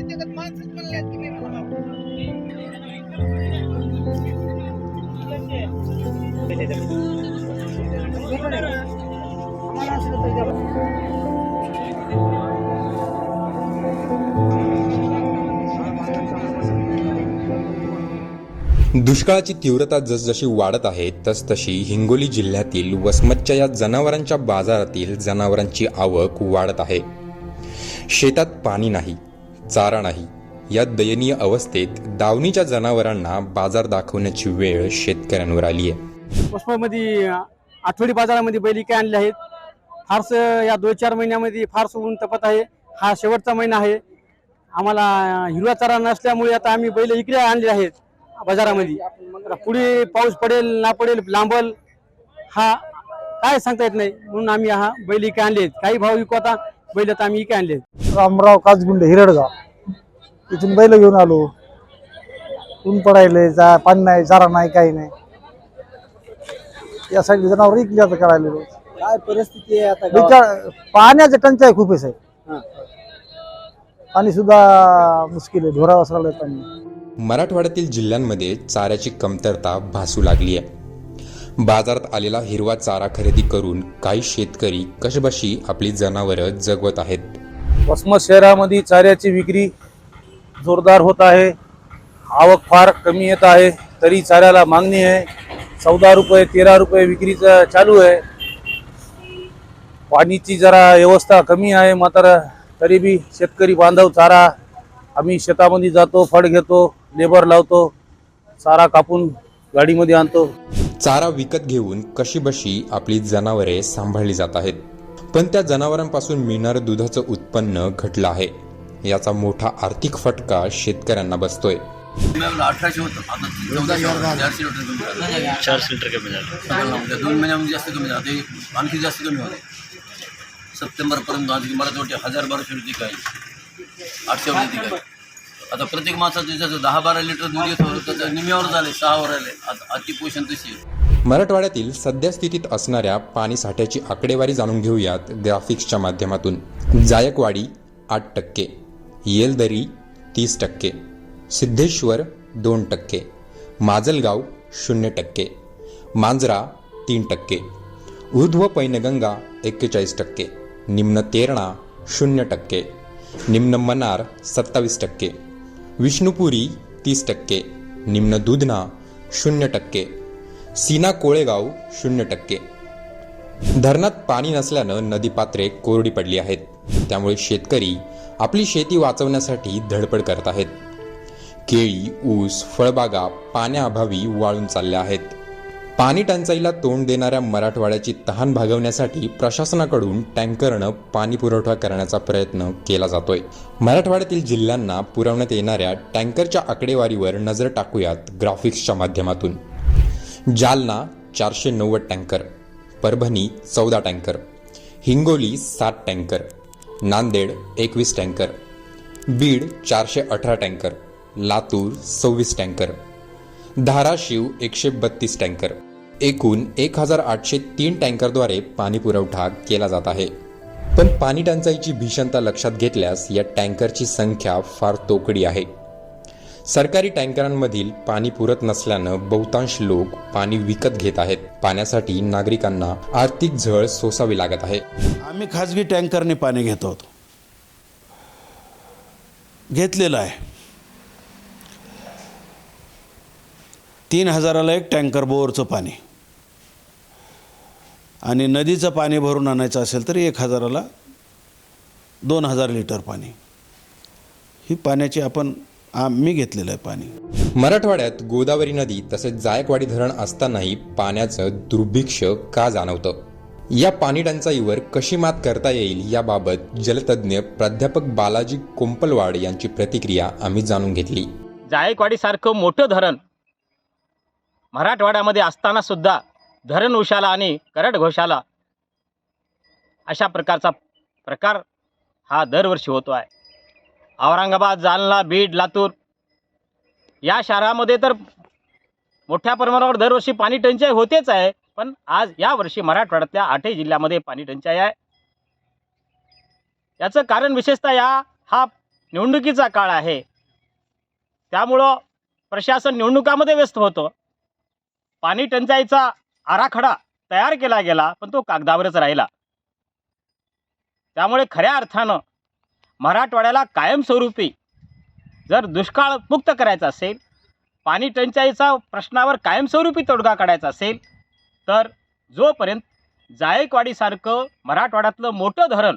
जगात माणसंच म्हणले तुम्ही मला आम्हाला असं दुष्काळाची तीव्रता जसजशी वाढत आहे तसतशी हिंगोली जिल्ह्यातील वसमतच्या या जनावरांच्या बाजारातील जनावरांची आवक वाढत आहे. शेतात पाणी नाही चारा नाही. या दयनीय अवस्थेत दावणीच्या जनावरांना बाजार दाखवण्याची वेळ शेतकऱ्यांवर आली आहे. पुष्पामध्ये आठवडी बाजारामध्ये बैल काय आणले आहेत. फारसं या दोन चार महिन्यामध्ये फारसं ऊन तपत आहे. हा शेवटचा महिना आहे. आम्हाला हिरवा चारा नसल्यामुळे आता आम्ही बैल इकडे आणले आहेत बाजारामध्ये. पुढे पाऊस पडेल ना पडेल लांबल हा काय सांगता येत नाही. म्हणून आम्ही हा बैल इकडे आणले आहेत. काही भाव विकू आता बैल आता आम्ही इकडे आणले. रामराव काचगुंडे हिरडगाव. इथून बैल घेऊन आलो. ऊन पडायले जा पाणी नाही चारा नाही काही नाही. यासाठी जनावर इकली आता करायला. रोज. काय परिस्थिती आहे आता गावात? पाण्याचं टंचाई खूप आहे साहेब. पाणी सुद्धा मुश्किल आहे ढोरा वसराला पाणी. मराठवाड्यातील जिल्ह्यांमध्ये चाऱ्याची कमतरता भासू लागली आहे. बाजारात आलेला हिरवा चारा खरेदी करून काही शेतकरी कशबशी आपली जनावरं जगवत आहेत. वसमत शहरामध्ये चाऱ्याची विक्री जोरदार होत आहे. आवक फार कमी येत आहे. तरी चाऱ्याला मागणी आहे. चौदा रुपये तेरा रुपये विक्रीचं चालू आहे. पाणीची जरा व्यवस्था कमी आहे मात्र तरी बी शेतकरी बांधव चारा आम्ही शेतामध्ये जातो फळ घेतो लेबर लावतो चारा कापून गाडीमध्ये आणतो. चारा विकत घेऊन कशीबशी आपली जनावरे सांभाळली जात आहेत. पण त्या जनावरांपासून मिळणारं दुधाचं उत्पन्न घटलं आहे. याचा मोठा आर्थिक फटका शेतकऱ्यांना बसतोय. अठराशे होतं आता चौदाशे चारशे लिटर कमी झालं. चारशे लिटर कमी झालं दोन महिन्यामध्ये जास्त कमी झालं. ते आणखी जास्त कमी होते सप्टेंबरपर्यंत आणखी मला हजार बाराशे रुपये काय आठशे रुपये काय आता प्रत्येक माणसाचं जसं दहा बारा लिटर दूध येत होतं त्याचं निम्यावर झाले सहावर आले आता अतिपोषण तशी मराठवाड्यातील सध्या स्थितीत असणाऱ्या पाणी साठ्याची आकडेवारी जाणून घेऊयात ग्राफिक्सच्या माध्यमातून. जायकवाडी आठ टक्के येलदरी तीस टक्के सिद्धेश्वर दोन टक्के माजलगाव शून्य टक्के मांजरा तीन टक्के ऊर्ध्व पैनगंगा एक्केचाळीस टक्के निम्न तेरणा शून्य टक्के निम्न मनार सत्तावीस टक्के विष्णुपुरी तीस टक्के निम्न दुधना शून्य टक्के सीना कोळेगाव शून्य टक्के. धरणात पाणी नसल्यानं नदीपात्रे कोरडी पडली आहेत. त्यामुळे शेतकरी आपली शेती वाचवण्यासाठी धडपड करत आहेत. केळी ऊस फळबागा पाण्याअभावी वाळून चालल्या आहेत. पाणी टंचाईला तोंड देणाऱ्या मराठवाड्याची तहान भागवण्यासाठी प्रशासनाकडून टँकरनं पाणी पुरवठा करण्याचा प्रयत्न केला जातोय. मराठवाड्यातील जिल्ह्यांना पुरवण्यात येणाऱ्या टँकरच्या आकडेवारीवर नजर टाकूयात ग्राफिक्सच्या माध्यमातून. जालना चारशे नव्वद टँकर परभणी चौदा टँकर हिंगोली सात टँकर नांदेड एकवीस टँकर बीड चारशे अठरा टँकर लातूर सव्वीस टँकर धाराशिव एकशे बत्तीस टँकर एकूण एक हजार आठशे तीन टँकरद्वारे पाणी पुरवठा केला जात आहे. पण पाणी टंचाईची भीषणता लक्षात घेतल्यास या टँकरची संख्या फार तोकडी आहे. सरकारी टँकरांमधील पाणी पुरत नसल्यानं बहुतांश लोक पाणी विकत घेत आहेत. पाण्यासाठी नागरिकांना आर्थिक झळ सोसावी लागत आहे. आम्ही खाजगी टँकरने पाणी घेत आहोत घेतलेलं आहे. तीन हजाराला एक टँकर बोअरचं पाणी. आणि नदीचं पाणी भरून आणायचं असेल तर एक हजाराला दोन हजार लिटर पाणी. ही पाण्याची आपण आम्ही घेतलेलं आहे पाणी. मराठवाड्यात गोदावरी नदी तसेच जायकवाडी धरण असतानाही पाण्याचं दुर्भिक्ष का जाणवतं? या पाणी टंचाईवर कशी मात करता येईल याबाबत जलतज्ञ प्राध्यापक बालाजी कोंपलवाड यांची प्रतिक्रिया आम्ही जाणून घेतली. जायकवाडीसारखं मोठं धरण मराठवाड्यामध्ये असताना सुद्धा धरण उशाला आणि करड घोषाला अशा प्रकारचा प्रकार हा दरवर्षी होतो आहे. औरंगाबाद जालना बीड लातूर या शहरामध्ये तर मोठ्या प्रमाणावर दरवर्षी पाणी टंचाई होतेच आहे. पण आज यावर्षी मराठवाड्यातल्या आठही जिल्ह्यामध्ये पाणी टंचाई आहे. याचं कारण विशेषतः या हा निवडणुकीचा काळ आहे. त्यामुळं प्रशासन निवडणुकामध्ये व्यस्त होतं. पाणी टंचाईचा आराखडा तयार केला गेला पण तो कागदावरच राहिला. त्यामुळे खऱ्या अर्थानं मराठवाड्याला कायमस्वरूपी जर दुष्काळ मुक्त करायचा असेल पाणी टंचाईचा प्रश्नावर कायमस्वरूपी तोडगा काढायचा असेल तर जोपर्यंत जायकवाडीसारखं मराठवाड्यातलं मोठं धरण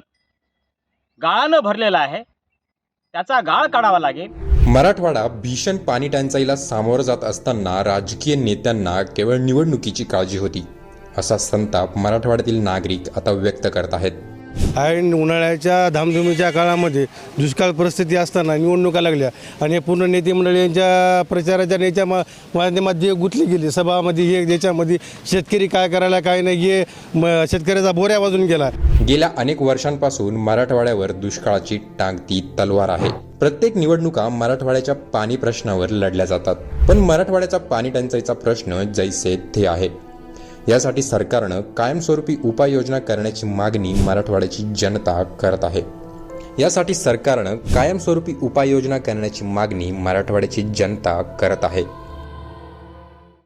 गाळानं भरलेलं आहे त्याचा गाळ काढावा लागेल. मराठवाडा भीषण पाणी टंचाईला सामोरं जात असताना राजकीय नेत्यांना केवळ निवडणुकीची काळजी होती असा संताप मराठवाड्यातील नागरिक आता व्यक्त करत आहेत. आणि उन्हाळ्याच्या धामधुमीच्या काळामध्ये दुष्काळ परिस्थिती असताना निवडणुका लागल्या आणि हे पूर्ण नेते मंडळी यांच्या प्रचाराच्या नेत्या मा- माध्यमात गुंतली गेली सभामध्ये हे ज्याच्यामध्ये शेतकरी काय करायला काय नाही हे म- शेतकऱ्याचा बोऱ्या वाजून गेला. गेल्या अनेक वर्षांपासून मराठवाड्यावर दुष्काळाची टांगती तलवार आहे. प्रत्येक निवडणुका मराठवाड्याच्या पाणी प्रश्नावर लढल्या जातात. पण मराठवाड्याचा पाणी टंचाईचा प्रश्न जैसे थे आहे. यासाठी सरकारनं कायमस्वरूपी उपाययोजना करण्याची मागणी मराठवाड्याची जनता करत आहे. यासाठी सरकारनं कायमस्वरूपी उपाययोजना करण्याची मागणी मराठवाड्याची जनता करत आहे.